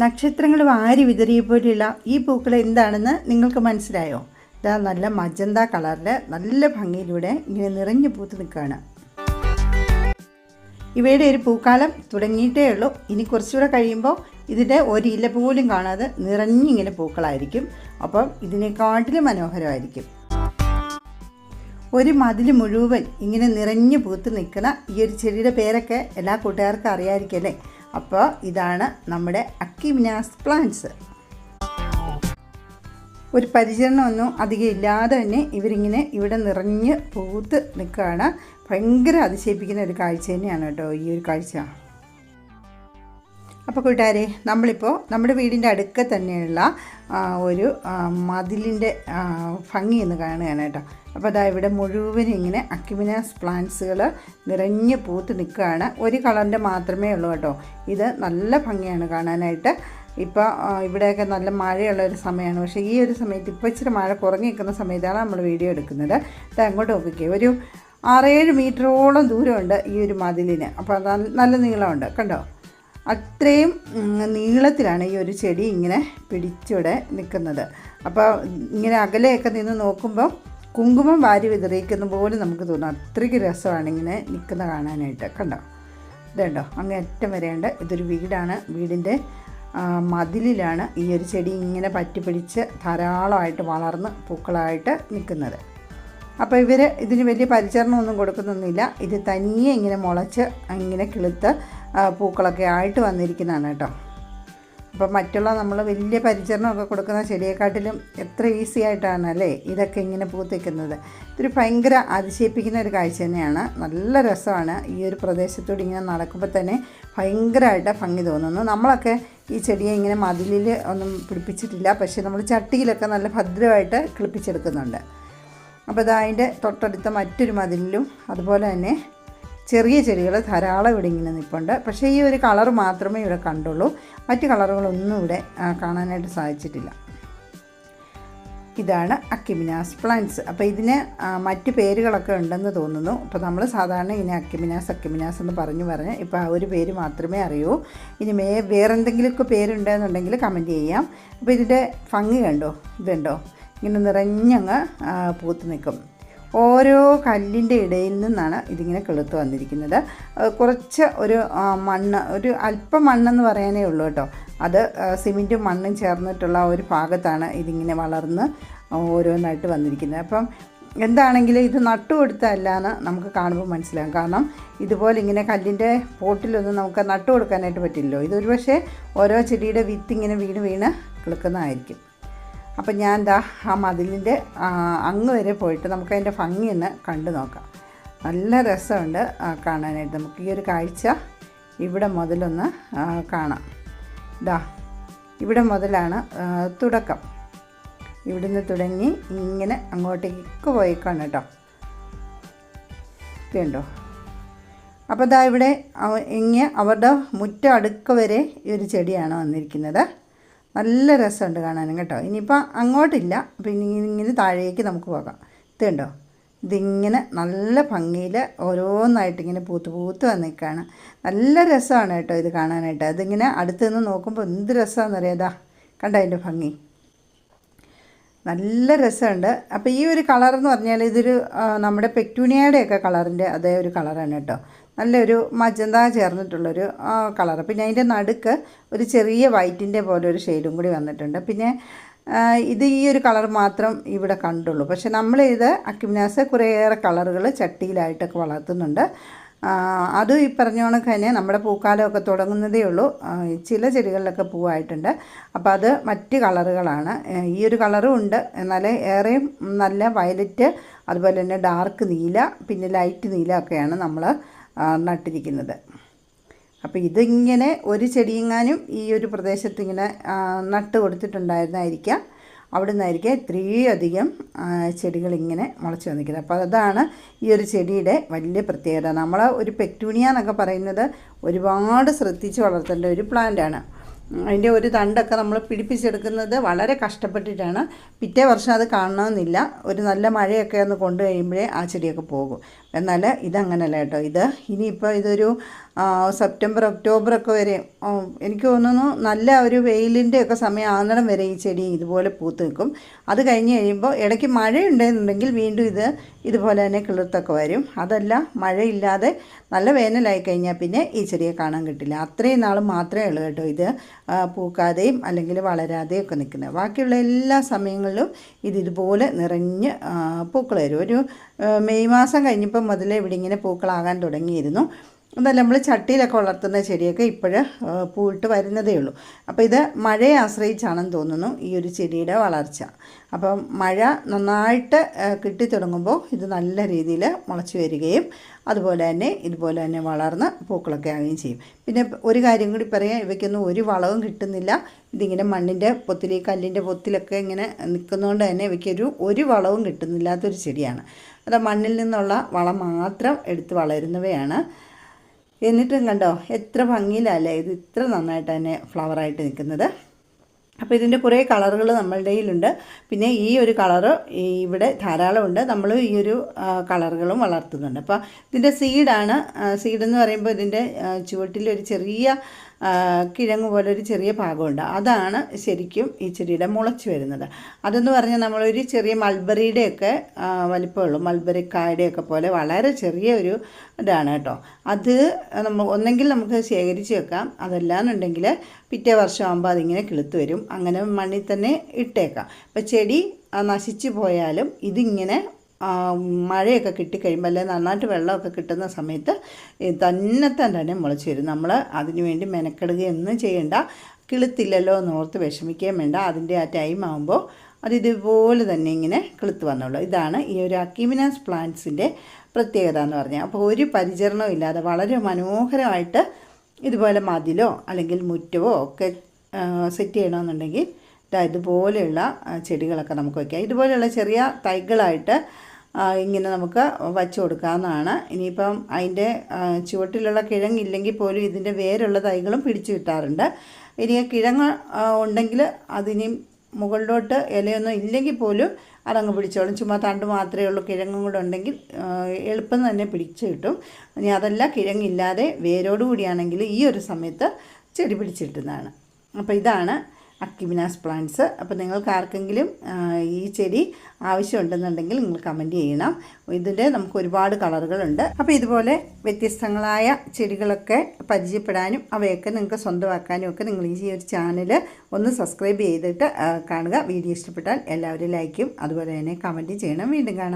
നക്ഷത്രങ്ങൾ വാരി വിതറിയ വിതറിയപ്പോലുള്ള ഈ പൂക്കൾ എന്താണെന്ന് നിങ്ങൾക്ക് മനസ്സിലായോ? ഇതാ നല്ല മജന്ത കളറിൽ നല്ല ഭംഗിയിലൂടെ ഇങ്ങനെ നിറഞ്ഞു പൂത്ത് നിൽക്കുകയാണ്. ഇവയുടെ ഒരു പൂക്കാലം തുടങ്ങിയിട്ടേ ഉള്ളൂ. ഇനി കുറച്ചുകൂടെ കഴിയുമ്പോൾ ഇതിന്റെ ഒരില പോലും കാണാതെ നിറഞ്ഞിങ്ങനെ പൂക്കളായിരിക്കും. അപ്പം ഇതിനെക്കാട്ടിലും മനോഹരമായിരിക്കും. ഒരു മതിൽ മുഴുവൻ ഇങ്ങനെ നിറഞ്ഞു പൂത്ത് നിൽക്കുന്ന ഈ ഒരു ചെടിയുടെ പേരൊക്കെ എല്ലാ കൂട്ടുകാർക്കും അറിയാമായിരിക്കും അല്ലേ? അപ്പോൾ ഇതാണ് നമ്മുടെ അക്കിമിനാസ് പ്ലാന്റ്സ് ഒരു പരിചരണമൊന്നും അധികം ഇല്ലാതെ തന്നെ ഇവരിങ്ങനെ ഇവിടെ നിറഞ്ഞ് പൂത്ത് നിൽക്കുകയാണ്. ഭയങ്കര അതിശയിപ്പിക്കുന്ന ഒരു കാഴ്ച തന്നെയാണ് കേട്ടോ ഈ ഒരു കാഴ്ച. അപ്പോൾ കൂട്ടുകാരെ നമ്മളിപ്പോൾ നമ്മുടെ വീടിന്റെ അടുക്ക തന്നെയുള്ള ഒരു മതിലിന്റെ ഭംഗി എന്ന് കാണുകയാണ് കേട്ടോ. അപ്പോൾ അതാ ഇവിടെ മുഴുവൻ ഇങ്ങനെ അക്യുമിനാസ് പ്ലാന്റ്സുകൾ നിറഞ്ഞ് പൂത്ത് നിൽക്കുകയാണ്. ഒരു കളറിന്റെ മാത്രമേ ഉള്ളൂ കേട്ടോ. ഇത് നല്ല ഭംഗിയാണ് കാണാനായിട്ട്. ഇപ്പോൾ ഇവിടെയൊക്കെ നല്ല മഴയുള്ള ഒരു സമയമാണ്. പക്ഷേ ഈ ഒരു സമയത്ത് ഇപ്പോൾ ഇച്ചിരി മഴ കുറഞ്ഞു നിൽക്കുന്ന സമയത്താണ് നമ്മൾ വീഡിയോ എടുക്കുന്നത്. ഇത് അങ്ങോട്ട് നോക്കിക്കുക ഒരു ആറേഴ് മീറ്ററോളം ദൂരമുണ്ട് ഈ ഒരു മതിലിന്. അപ്പോൾ നല്ല നീളമുണ്ട്. കണ്ടോ? അത്രയും നീളത്തിലാണ് ഈ ഒരു ചെടി ഇങ്ങനെ പിടിച്ചിവിടെ നിൽക്കുന്നത്. അപ്പോൾ ഇങ്ങനെ അകലെയൊക്കെ നിന്ന് നോക്കുമ്പോൾ കുങ്കുമം വാരി വിതറിയിക്കുന്ന പോലെ നമുക്ക് തോന്നും. അത്രയ്ക്ക് രസമാണ് ഇങ്ങനെ നിൽക്കുന്ന കാണാനായിട്ട്. കണ്ടോ? ഇതുണ്ടോ? അങ്ങനെ അറ്റം വരെയുണ്ട്. ഇതൊരു വീടാണ്. വീടിന്റെ മതിലിലാണ് ഈ ഒരു ചെടി ഇങ്ങനെ പറ്റിപ്പിടിച്ച് ധാരാളമായിട്ട് വളർന്ന് പൂക്കളായിട്ട് നിൽക്കുന്നത്. അപ്പോൾ ഇവർ ഇതിന് വലിയ പരിചരണമൊന്നും കൊടുക്കുന്നൊന്നുമില്ല. ഇത് തനിയെ ഇങ്ങനെ മുളച്ച് ഇങ്ങനെ കിളുത്ത് പൂക്കളൊക്കെ ആയിട്ട് വന്നിരിക്കുന്നതാണ് കേട്ടോ. അപ്പോൾ മറ്റുള്ള നമ്മൾ വലിയ പരിചരണമൊക്കെ കൊടുക്കുന്ന ചെടിയെക്കാട്ടിലും എത്ര ഈസി ആയിട്ടാണ് അല്ലേ? ഇതൊക്കെ ഇങ്ങനെ പൂത്തിക്കുന്നത് ഇതൊരു ഭയങ്കര അതിശയിപ്പിക്കുന്ന ഒരു കാഴ്ച തന്നെയാണ്. നല്ല രസമാണ്. ഈ ഒരു പ്രദേശത്തൂടെ ഇങ്ങനെ നടക്കുമ്പോൾ തന്നെ ഭയങ്കരമായിട്ട് ഭംഗി തോന്നുന്നു. നമ്മളൊക്കെ ഈ ചെടിയെ ഇങ്ങനെ മതിലിൽ ഒന്നും പിടിപ്പിച്ചിട്ടില്ല. പക്ഷേ നമ്മൾ ചട്ടിയിലൊക്കെ നല്ല ഭദ്രമായിട്ട് കിളിപ്പിച്ചെടുക്കുന്നുണ്ട്. അപ്പോൾ ഇതാ തൊട്ടടുത്ത മറ്റൊരു മതിലിലും അതുപോലെ തന്നെ ചെറിയ ചെടികൾ ധാരാളം ഇവിടെ ഇങ്ങനെ നിൽപ്പുണ്ട് പക്ഷേ ഈ ഒരു കളർ മാത്രമേ ഇവിടെ കണ്ടുള്ളൂ. മറ്റ് കളറുകളൊന്നും ഇവിടെ കാണാനായിട്ട് സാധിച്ചിട്ടില്ല. ഇതാണ് അക്കിമിനാസ് പ്ലാന്റ്സ്. അപ്പോൾ ഇതിന് മറ്റ് പേരുകളൊക്കെ ഉണ്ടെന്ന് തോന്നുന്നു. അപ്പോൾ നമ്മൾ സാധാരണ ഇനി അക്കിമിനാസ് അക്കിമിനാസ് എന്ന് പറഞ്ഞു പറഞ്ഞ് ഇപ്പോൾ ആ ഒരു പേര് മാത്രമേ അറിയൂ. ഇനി മേ വേറെ എന്തെങ്കിലുമൊക്കെ പേരുണ്ടെന്നുണ്ടെങ്കിൽ കമന്റ് ചെയ്യാം. അപ്പോൾ ഇതിന്റെ ഭംഗി കണ്ടോ? ഇതുണ്ടോ? ഇങ്ങനെ നിറഞ്ഞങ്ങ് പൂത്ത് നിൽക്കും. ഓരോ കല്ലിന്റെ ഇടയിൽ നിന്നാണ് ഇതിങ്ങനെ കിളുത്ത് വന്നിരിക്കുന്നത്. കുറച്ച് ഒരു മണ്ണ് ഒരു അല്പം മണ്ണെന്ന് പറയാനേ ഉള്ളൂ കേട്ടോ. അത് സിമെന്റും മണ്ണും ചേർന്നിട്ടുള്ള ഒരു ഭാഗത്താണ് ഇതിങ്ങനെ വളർന്ന് ഓരോന്നായിട്ട് വന്നിരിക്കുന്നത്. അപ്പം എന്താണെങ്കിലും ഇത് നട്ടു കൊടുത്തല്ലാന്ന് നമുക്ക് കാണുമ്പോൾ മനസ്സിലാകും. കാരണം ഇതുപോലെ ഇങ്ങനെ കല്ലിന്റെ പോട്ടിലൊന്നും നമുക്ക് നട്ടു കൊടുക്കാനായിട്ട് പറ്റില്ലല്ലോ. ഇതൊരു പക്ഷേ ഓരോ ചെടിയുടെ വിത്ത് ഇങ്ങനെ വീണ് വീണ് കിളുക്കുന്നതായിരിക്കും. അപ്പം ഞാൻ എന്താ ആ മതിലിന്റെ അങ്ങ് വരെ പോയിട്ട് നമുക്ക് അതിന്റെ ഭംഗി ഒന്ന് കണ്ടു നോക്കാം. നല്ല രസമുണ്ട് കാണാനായിട്ട്. നമുക്ക് ഈ ഒരു കാഴ്ച ഇവിടെ മുതലൊന്ന് കാണാം. ഇതാ ഇവിടെ മുതലാണ് തുടക്കം. ഇവിടുന്ന് തുടങ്ങി ഇങ്ങനെ അങ്ങോട്ടേക്ക് പോയിക്കാണ് കേട്ടോ. ഇതുണ്ടോ അപ്പോൾ ഇതാ ഇവിടെ ഇങ്ങനെ അവരുടെ മുറ്റം അടുക്ക വരെ ഈ ഒരു ചെടിയാണ് വന്നിരിക്കുന്നത്. നല്ല രസമുണ്ട് കാണാനും കേട്ടോ. ഇനിയിപ്പോൾ അങ്ങോട്ടില്ല. പിന്നെ ഇങ്ങനെ താഴേക്ക് നമുക്ക് പോകാം. ഇത് കണ്ടോ ഇതിങ്ങനെ നല്ല ഭംഗിയിൽ ഓരോന്നായിട്ട് ഇങ്ങനെ പൂത്ത് പൂത്ത് വന്നിരിക്കുകയാണ് നല്ല രസമാണ് കേട്ടോ ഇത് കാണാനായിട്ട്. അതിങ്ങനെ അടുത്ത് നിന്ന് നോക്കുമ്പോൾ എന്ത് രസമാണെന്ന് അറിയാതാ കണ്ടോ അതിന്റെ ഭംഗി? നല്ല രസമുണ്ട്. അപ്പോൾ ഈ ഒരു കളർ എന്ന് പറഞ്ഞാൽ ഇതൊരു നമ്മുടെ പെക്ടൂണിയയുടെയൊക്കെ കളറിന്റെ അതേ ഒരു കളറാണ് കേട്ടോ. നല്ലൊരു മജന്ത ചേർന്നിട്ടുള്ളൊരു കളർ പിന്നെ അതിന്റെ നടുക്ക് ഒരു ചെറിയ വൈറ്റിന്റെ പോലെ ഒരു ഷെയ്ഡും കൂടി വന്നിട്ടുണ്ട്. പിന്നെ ഇത് ഈ ഒരു കളർ മാത്രം ഇവിടെ കണ്ടുള്ളൂ. പക്ഷെ നമ്മൾ ഇത് അക്യുമിനാസ് കുറേയേറെ കളറുകൾ ചട്ടിയിലായിട്ടൊക്കെ വളർത്തുന്നുണ്ട്. അത് ഈ പറഞ്ഞ കണക്ക് തന്നെ നമ്മുടെ പൂക്കാലമൊക്കെ തുടങ്ങുന്നതേ ഉള്ളൂ. ചില ചെടികളിലൊക്കെ പൂവായിട്ടുണ്ട്. അപ്പോൾ അത് മറ്റ് കളറുകളാണ്. ഈ ഒരു കളറും ഉണ്ട്. എന്നാൽ ഏറെയും നല്ല വയലറ്റ് അതുപോലെ തന്നെ ഡാർക്ക് നീല പിന്നെ ലൈറ്റ് നീല ഒക്കെയാണ് നമ്മൾ നട്ടിരിക്കുന്നത്. അപ്പോൾ ഇതിങ്ങനെ ഒരു ചെടിയെങ്ങാനും ഈ ഒരു പ്രദേശത്ത് ഇങ്ങനെ നട്ട് കൊടുത്തിട്ടുണ്ടായിരുന്നായിരിക്കാം. അവിടെ നിന്നായിരിക്കാം ഇത്രയും അധികം ആ, ചെടികൾ ഇങ്ങനെ മുളച്ച് വന്നിരിക്കുന്നത്. അപ്പോൾ അതാണ് ഈ ഒരു ചെടിയുടെ വലിയ പ്രത്യേകത. നമ്മൾ ഒരു പെക്ടൂണിയ എന്നൊക്കെ പറയുന്നത് ഒരുപാട് ശ്രദ്ധിച്ച് വളർത്തേണ്ട ഒരു പ്ലാന്റാണ് അതിന്റെ ഒരു തണ്ടൊക്കെ നമ്മൾ പിടിപ്പിച്ചെടുക്കുന്നത് വളരെ കഷ്ടപ്പെട്ടിട്ടാണ്. പിറ്റേ വർഷം അത് കാണണമെന്നില്ല. ഒരു നല്ല മഴയൊക്കെ ഒന്ന് കൊണ്ടു കഴിയുമ്പോഴേ ആ ചെടിയൊക്കെ പോകും. എന്നാൽ ഇതങ്ങനല്ല കേട്ടോ. ഇത് ഇനിയിപ്പോൾ ഇതൊരു സെപ്റ്റംബർ ഒക്ടോബർ ഒക്കെ വരെ എനിക്ക് തോന്നുന്നു നല്ല ഒരു വെയിലിന്റെ ഒക്കെ സമയം വരെ ഈ ചെടി ഇതുപോലെ പൂത്ത് നിൽക്കും. അത് കഴിഞ്ഞ് കഴിയുമ്പോൾ ഇടയ്ക്ക് മഴയുണ്ടെന്നുണ്ടെങ്കിൽ വീണ്ടും ഇത് ഇതുപോലെ തന്നെ കിളിർത്തൊക്കെ വരും. അതല്ല മഴയില്ലാതെ നല്ല വേനലായി കഴിഞ്ഞാൽ പിന്നെ ഈ ചെടിയെ കാണാൻ കിട്ടില്ല. അത്രയും നാൾ മാത്രമേ ഉള്ളൂ കേട്ടോ ഇത് പൂക്കാതെയും അല്ലെങ്കിൽ വളരാതെയും ഒക്കെ നിൽക്കുന്നത്. ബാക്കിയുള്ള എല്ലാ സമയങ്ങളിലും ഇത് ഇതുപോലെ നിറഞ്ഞ് പൂക്കൾ വരും. ഒരു മെയ് മാസം കഴിഞ്ഞപ്പം മുതലേ ഇവിടെ ഇങ്ങനെ പൂക്കളാകാൻ തുടങ്ങിയിരുന്നു. അതല്ല നമ്മൾ ചട്ടിയിലൊക്കെ വളർത്തുന്ന ചെടിയൊക്കെ ഇപ്പോഴ് പൂവിട്ട് വരുന്നതേ ഉള്ളൂ. അപ്പോൾ ഇത് മഴയെ ആശ്രയിച്ചാണെന്ന് തോന്നുന്നു ഈ ഒരു ചെടിയുടെ വളർച്ച. അപ്പം മഴ നന്നായിട്ട് കിട്ടി കിട്ടിത്തുടങ്ങുമ്പോൾ ഇത് നല്ല രീതിയിൽ മുളച്ചു വരികയും അതുപോലെ തന്നെ ഇതുപോലെ തന്നെ വളർന്ന് പൂക്കളൊക്കെ ആവുകയും ചെയ്യും. പിന്നെ ഒരു കാര്യം കൂടി പറയാം ഇവയ്ക്കൊന്നും ഒരു വളവും കിട്ടുന്നില്ല. ഇതിങ്ങനെ മണ്ണിന്റെ പൊത്തിൽ കല്ലിന്റെ പൊത്തിലൊക്കെ ഇങ്ങനെ നിൽക്കുന്നതുകൊണ്ട് തന്നെ ഇവയ്ക്കൊരു ഒരു വളവും കിട്ടുന്നില്ലാത്തൊരു ചെടിയാണ്. അത് മണ്ണിൽ നിന്നുള്ള വളം മാത്രം എടുത്ത് വളരുന്നവയാണ്. എന്നിട്ടും കണ്ടോ എത്ര ഭംഗിയിലല്ലേ ഇത് ഇത്ര നന്നായിട്ട് തന്നെ ഫ്ലവറായിട്ട് നിൽക്കുന്നത്. അപ്പോൾ ഇതിന്റെ കുറേ കളറുകൾ നമ്മളുടെ കയ്യിലുണ്ട്. പിന്നെ ഈ ഒരു കളറ് ഇവിടെ ധാരാളമുണ്ട്. നമ്മൾ ഈ ഒരു കളറുകളും വളർത്തുന്നുണ്ട്. അപ്പോൾ ഇതിന്റെ സീഡാണ് സീഡ് എന്ന് പറയുമ്പോൾ ഇതിന്റെ ചുവട്ടിൽ ഒരു ചെറിയ കിഴങ്ങ് പോലെ ഒരു ചെറിയ ഭാഗമുണ്ട് അതാണ് ശരിക്കും ഈ ചെടിയുടെ മുളച്ച് വരുന്നത്. അതെന്ന് പറഞ്ഞാൽ നമ്മളൊരു ചെറിയ മൾബറിയുടെയൊക്കെ വലിപ്പമുള്ളൂ. മൾബറിക്കായുടെയൊക്കെ പോലെ വളരെ ചെറിയ ഒരു ഇതാണ് കേട്ടോ. അത് നമ്മൾ ഒന്നെങ്കിൽ നമുക്ക് ശേഖരിച്ച് വെക്കാം. അതല്ലാന്നുണ്ടെങ്കിൽ പിറ്റേ വർഷമാകുമ്പോൾ അതിങ്ങനെ കിളുത്ത് വരും. അങ്ങനെ മണ്ണിൽ തന്നെ ഇട്ടേക്കാം. അപ്പോൾ ചെടി നശിച്ചു പോയാലും ഇതിങ്ങനെ മഴയൊക്കെ കിട്ടിക്കഴിയുമ്പോൾ അല്ലെങ്കിൽ നന്നായിട്ട് വെള്ളമൊക്കെ കിട്ടുന്ന സമയത്ത് തന്നെ തന്നെ മുളച്ച് വരും. നമ്മൾ അതിനുവേണ്ടി മെനക്കെടുകയൊന്നും ചെയ്യേണ്ട. കിളുത്തില്ലല്ലോ എന്ന് ഓർത്ത് വിഷമിക്കുകയും വേണ്ട. അതിന്റെ ആ ടൈം ആകുമ്പോൾ അത് ഇതുപോലെ തന്നെ ഇങ്ങനെ കിളുത്ത് വന്നുള്ളൂ ഇതാണ് ഈ ഒരു അക്കീമിനാസ് പ്ലാന്റ്സിന്റെ പ്രത്യേകത എന്ന് പറഞ്ഞാൽ. അപ്പോൾ ഒരു പരിചരണവും ഇല്ലാതെ വളരെ മനോഹരമായിട്ട് ഇതുപോലെ മതിലോ അല്ലെങ്കിൽ മുറ്റവോ ഒക്കെ സെറ്റ് ചെയ്യണമെന്നുണ്ടെങ്കിൽ ഇതുപോലെയുള്ള ചെടികളൊക്കെ നമുക്ക് വയ്ക്കാം ഇതുപോലെയുള്ള ചെറിയ തൈകളായിട്ട് ഇങ്ങനെ നമുക്ക് വച്ച് കൊടുക്കാവുന്നതാണ്. ഇനിയിപ്പം അതിന്റെ ചുവട്ടിലുള്ള കിഴങ്ങില്ലെങ്കിൽ പോലും ഇതിന്റെ വേരുള്ള തൈകളും പിടിച്ചു കിട്ടാറുണ്ട്. ഇനി കിഴങ്ങ് ഉണ്ടെങ്കിൽ അതിനി മുകളിലോട്ട് ഇലയൊന്നും ഇല്ലെങ്കിൽ പോലും അതങ്ങ് പിടിച്ചോളും. ചുമ്മാ തണ്ട് മാത്രമേ ഉള്ളൂ. കിഴങ്ങും കൂടെ ഉണ്ടെങ്കിൽ എളുപ്പം തന്നെ പിടിച്ചു കിട്ടും. ഇനി അതല്ല കിഴങ്ങില്ലാതെ വേരോടുകൂടിയാണെങ്കിൽ ഈ ഒരു സമയത്ത് ചെടി പിടിച്ചിട്ടുന്നതാണ് അപ്പോൾ ഇതാണ് അക്കിമിനാസ് പ്ലാന്റ്സ് അപ്പോൾ നിങ്ങൾക്ക് ആർക്കെങ്കിലും ഈ ചെടി ആവശ്യമുണ്ടെന്നുണ്ടെങ്കിൽ നിങ്ങൾ കമന്റ് ചെയ്യണം. ഇതിന്റെ നമുക്ക് ഒരുപാട് കളറുകളുണ്ട് അപ്പോൾ ഇതുപോലെ വ്യത്യസ്തങ്ങളായ ചെടികളൊക്കെ പരിചയപ്പെടാനും അവയൊക്കെ നിങ്ങൾക്ക് സ്വന്തമാക്കാനും ഒക്കെ നിങ്ങൾ ഈ ഒരു ചാനൽ ഒന്ന് സബ്സ്ക്രൈബ് ചെയ്തിട്ട് കാണുക. വീഡിയോ ഇഷ്ടപ്പെട്ടാൽ എല്ലാവരും ലൈക്കും അതുപോലെ തന്നെ കമന്റ് ചെയ്യണം. വീണ്ടും കാണാം.